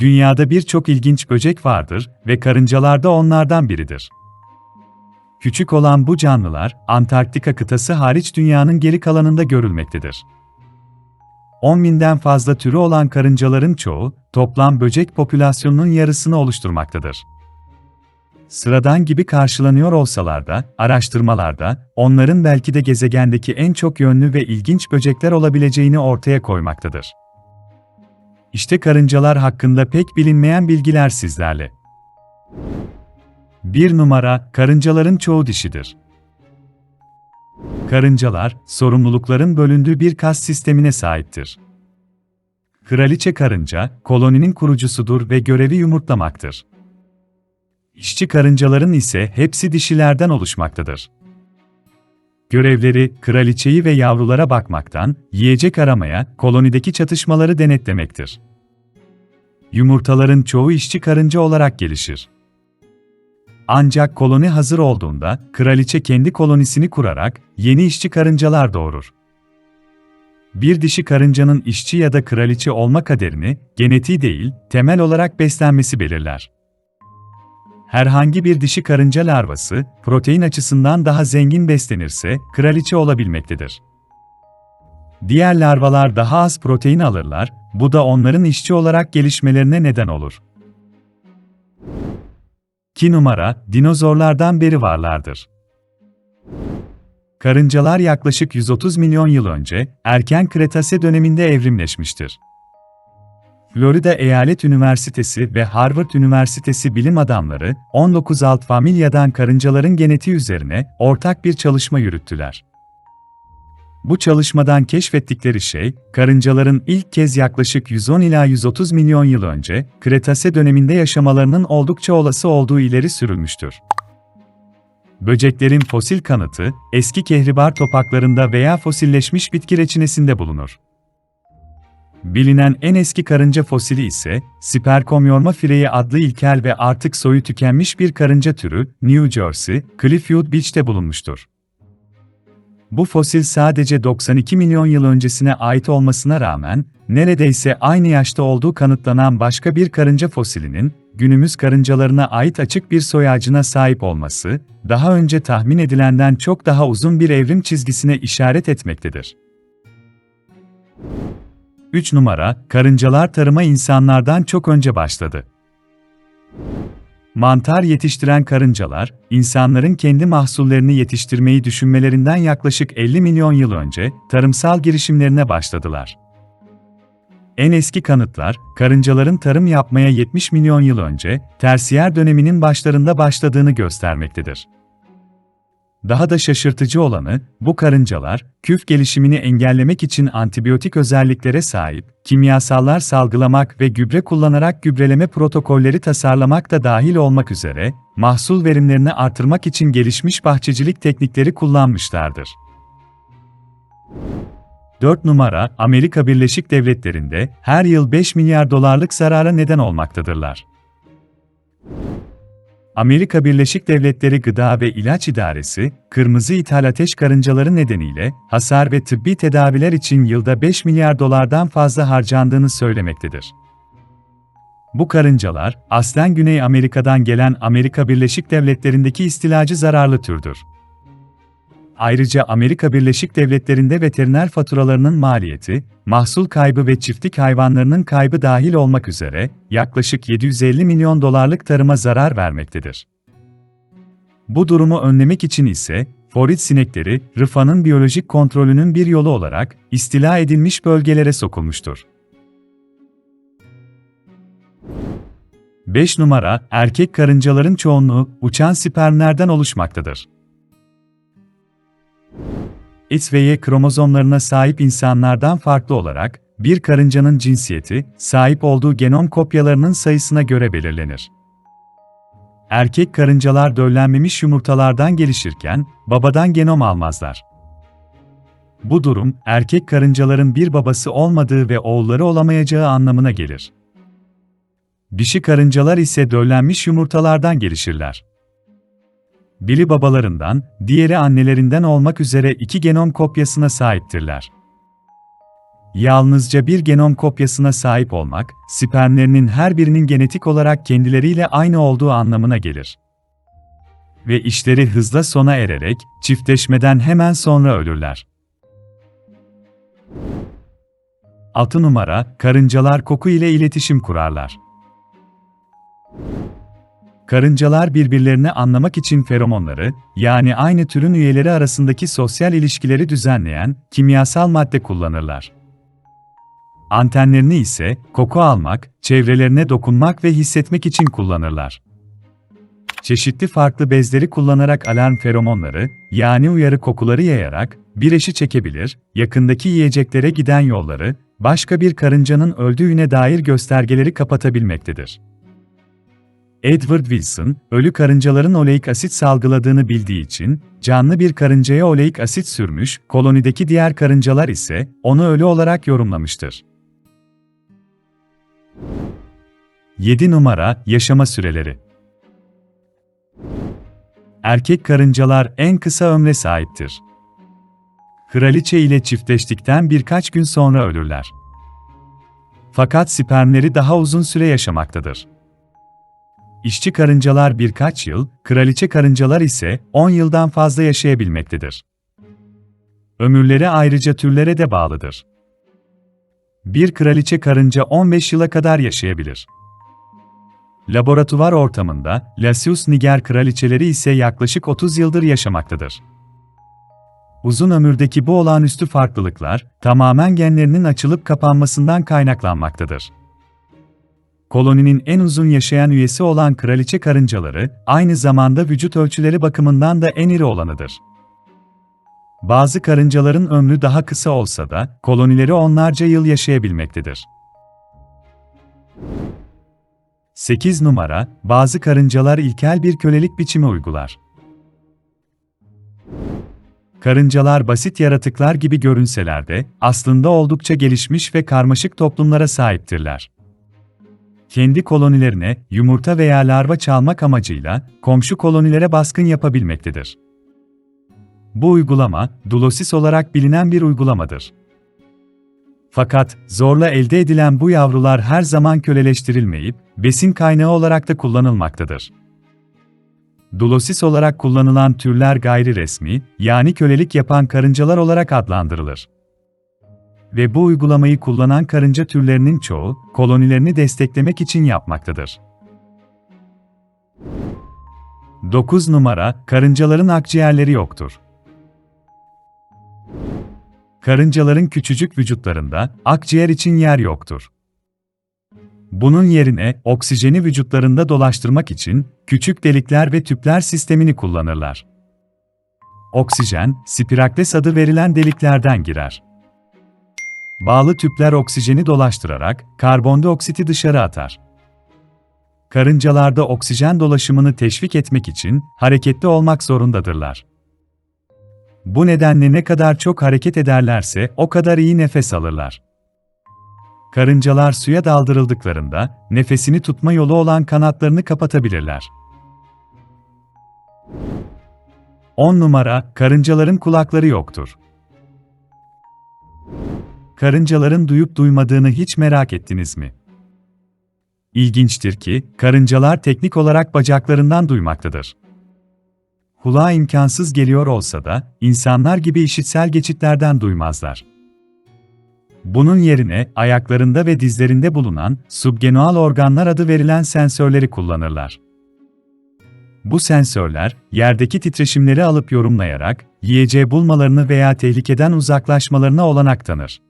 dünyada birçok ilginç böcek vardır ve karıncalar da onlardan biridir. Küçük olan bu canlılar, Antarktika kıtası hariç dünyanın geri kalanında görülmektedir. 10 binden fazla türü olan karıncaların çoğu, toplam böcek popülasyonunun yarısını oluşturmaktadır. Sıradan gibi karşılanıyor olsalar da, araştırmalarda, onların belki de gezegendeki en çok yönlü ve ilginç böcekler olabileceğini ortaya koymaktadır. İşte karıncalar hakkında pek bilinmeyen bilgiler sizlerle. 1 numara, karıncaların çoğu dişidir. Karıncalar, sorumlulukların bölündüğü bir kas sistemine sahiptir. Kraliçe karınca, koloninin kurucusudur ve görevi yumurtlamaktır. İşçi karıncaların ise hepsi dişilerden oluşmaktadır. Görevleri, kraliçeyi ve yavrulara bakmaktan, yiyecek aramaya, kolonideki çatışmaları denetlemektir. Yumurtaların çoğu işçi karınca olarak gelişir. Ancak koloni hazır olduğunda, kraliçe kendi kolonisini kurarak, yeni işçi karıncalar doğurur. Bir dişi karıncanın işçi ya da kraliçe olma kaderini, genetiği değil, temel olarak beslenmesi belirler. Herhangi bir dişi karınca larvası, protein açısından daha zengin beslenirse, kraliçe olabilmektedir. Diğer larvalar daha az protein alırlar, bu da onların işçi olarak gelişmelerine neden olur. 2 numara, dinozorlardan beri varlardır. Karıncalar yaklaşık 130 milyon yıl önce, erken Kretase döneminde evrimleşmiştir. Florida Eyalet Üniversitesi ve Harvard Üniversitesi bilim adamları, 19 alt familyadan karıncaların genetiği üzerine ortak bir çalışma yürüttüler. Bu çalışmadan keşfettikleri şey, karıncaların ilk kez yaklaşık 110 ila 130 milyon yıl önce, Kretase döneminde yaşamalarının oldukça olası olduğu ileri sürülmüştür. Böceklerin fosil kanıtı, eski kehribar topraklarında veya fosilleşmiş bitki reçinesinde bulunur. Bilinen en eski karınca fosili ise, Sperkomyorma fireyi adlı ilkel ve artık soyu tükenmiş bir karınca türü, New Jersey, Cliffwood Beach'te bulunmuştur. Bu fosil sadece 92 milyon yıl öncesine ait olmasına rağmen, neredeyse aynı yaşta olduğu kanıtlanan başka bir karınca fosilinin, günümüz karıncalarına ait açık bir soy ağacına sahip olması, daha önce tahmin edilenden çok daha uzun bir evrim çizgisine işaret etmektedir. 3 numara, karıncalar tarıma insanlardan çok önce başladı. Mantar yetiştiren karıncalar, insanların kendi mahsullerini yetiştirmeyi düşünmelerinden yaklaşık 50 milyon yıl önce tarımsal girişimlerine başladılar. En eski kanıtlar, karıncaların tarım yapmaya 70 milyon yıl önce, tersiyer döneminin başlarında başladığını göstermektedir. Daha da şaşırtıcı olanı, bu karıncalar, küf gelişimini engellemek için antibiyotik özelliklere sahip, kimyasallar salgılamak ve gübre kullanarak gübreleme protokolleri tasarlamak da dahil olmak üzere, mahsul verimlerini artırmak için gelişmiş bahçecilik teknikleri kullanmışlardır. 4 numara, Amerika Birleşik Devletleri'nde her yıl 5 milyar dolarlık zarara neden olmaktadırlar. Amerika Birleşik Devletleri Gıda ve İlaç İdaresi, kırmızı ithal ateş karıncaları nedeniyle hasar ve tıbbi tedaviler için yılda 5 milyar dolardan fazla harcandığını söylemektedir. Bu karıncalar, aslen Güney Amerika'dan gelen Amerika Birleşik Devletleri'ndeki istilacı zararlı türdür. Ayrıca Amerika Birleşik Devletleri'nde veteriner faturalarının maliyeti, mahsul kaybı ve çiftlik hayvanlarının kaybı dahil olmak üzere yaklaşık 750 milyon dolarlık tarıma zarar vermektedir. Bu durumu önlemek için ise forit sinekleri, rıfanın biyolojik kontrolünün bir yolu olarak istila edilmiş bölgelere sokulmuştur. 5 numara, erkek karıncaların çoğunluğu uçan spermlerden oluşmaktadır. X ve Y kromozomlarına sahip insanlardan farklı olarak, bir karıncanın cinsiyeti, sahip olduğu genom kopyalarının sayısına göre belirlenir. Erkek karıncalar döllenmemiş yumurtalardan gelişirken, babadan genom almazlar. Bu durum, erkek karıncaların bir babası olmadığı ve oğulları olamayacağı anlamına gelir. Dişi karıncalar ise döllenmiş yumurtalardan gelişirler. Biri babalarından, diğeri annelerinden olmak üzere iki genom kopyasına sahiptirler. yalnızca bir genom kopyasına sahip olmak, spermlerinin her birinin genetik olarak kendileriyle aynı olduğu anlamına gelir. Ve işleri hızla sona ererek, çiftleşmeden hemen sonra ölürler. 6 numara, karıncalar koku ile iletişim kurarlar. Karıncalar birbirlerini anlamak için feromonları, yani aynı türün üyeleri arasındaki sosyal ilişkileri düzenleyen kimyasal madde kullanırlar. Antenlerini ise koku almak, çevrelerine dokunmak ve hissetmek için kullanırlar. Çeşitli farklı bezleri kullanarak alarm feromonları, yani uyarı kokuları yayarak, bir eşi çekebilir, yakındaki yiyeceklere giden yolları, başka bir karıncanın öldüğüne dair göstergeleri kapatabilmektedir. Edward Wilson, ölü karıncaların oleik asit salgıladığını bildiği için, canlı bir karıncaya oleik asit sürmüş, kolonideki diğer karıncalar ise onu ölü olarak yorumlamıştır. 7 numara Yaşama süreleri Erkek karıncalar en kısa ömre sahiptir. Kraliçe ile çiftleştikten birkaç gün sonra ölürler. Fakat spermleri daha uzun süre yaşamaktadır. İşçi karıncalar birkaç yıl, kraliçe karıncalar ise 10 yıldan fazla yaşayabilmektedir. Ömürleri ayrıca türlere de bağlıdır. Bir kraliçe karınca 15 yıla kadar yaşayabilir. Laboratuvar ortamında, Lasius niger kraliçeleri ise yaklaşık 30 yıldır yaşamaktadır. Uzun ömürdeki bu olağanüstü farklılıklar, tamamen genlerinin açılıp kapanmasından kaynaklanmaktadır. Koloninin en uzun yaşayan üyesi olan kraliçe karıncaları, aynı zamanda vücut ölçüleri bakımından da en iri olanıdır. Bazı karıncaların ömrü daha kısa olsa da, kolonileri onlarca yıl yaşayabilmektedir. 8 numara, bazı karıncalar ilkel bir kölelik biçimi uygular. Karıncalar basit yaratıklar gibi görünseler de, aslında oldukça gelişmiş ve karmaşık toplumlara sahiptirler. Kendi kolonilerine yumurta veya larva çalmak amacıyla komşu kolonilere baskın yapabilmektedir. Bu uygulama, dulosis olarak bilinen bir uygulamadır. Fakat zorla elde edilen bu yavrular her zaman köleleştirilmeyip, besin kaynağı olarak da kullanılmaktadır. Dulosis olarak kullanılan türler gayri resmi, yani kölelik yapan karıncalar olarak adlandırılır. Ve bu uygulamayı kullanan karınca türlerinin çoğu, kolonilerini desteklemek için yapmaktadır. 9 numara, karıncaların akciğerleri yoktur. Karıncaların küçücük vücutlarında akciğer için yer yoktur. Bunun yerine oksijeni vücutlarında dolaştırmak için küçük delikler ve tüpler sistemini kullanırlar. Oksijen, spirakles adı verilen deliklerden girer. Bağlı tüpler oksijeni dolaştırarak karbondioksiti dışarı atar. Karıncalarda oksijen dolaşımını teşvik etmek için hareketli olmak zorundadırlar. Bu nedenle ne kadar çok hareket ederlerse o kadar iyi nefes alırlar. Karıncalar suya daldırıldıklarında nefesini tutma yolu olan kanatlarını kapatabilirler. 10 numara karıncaların kulakları yoktur. Karıncaların duyup duymadığını hiç merak ettiniz mi? İlginçtir ki karıncalar teknik olarak bacaklarından duymaktadır. Kulağa imkansız geliyor olsa da insanlar gibi işitsel geçitlerden duymazlar. Bunun yerine ayaklarında ve dizlerinde bulunan subgenual organlar adı verilen sensörleri kullanırlar. Bu sensörler, yerdeki titreşimleri alıp yorumlayarak, yiyeceği bulmalarını veya tehlikeden uzaklaşmalarına olanak tanır.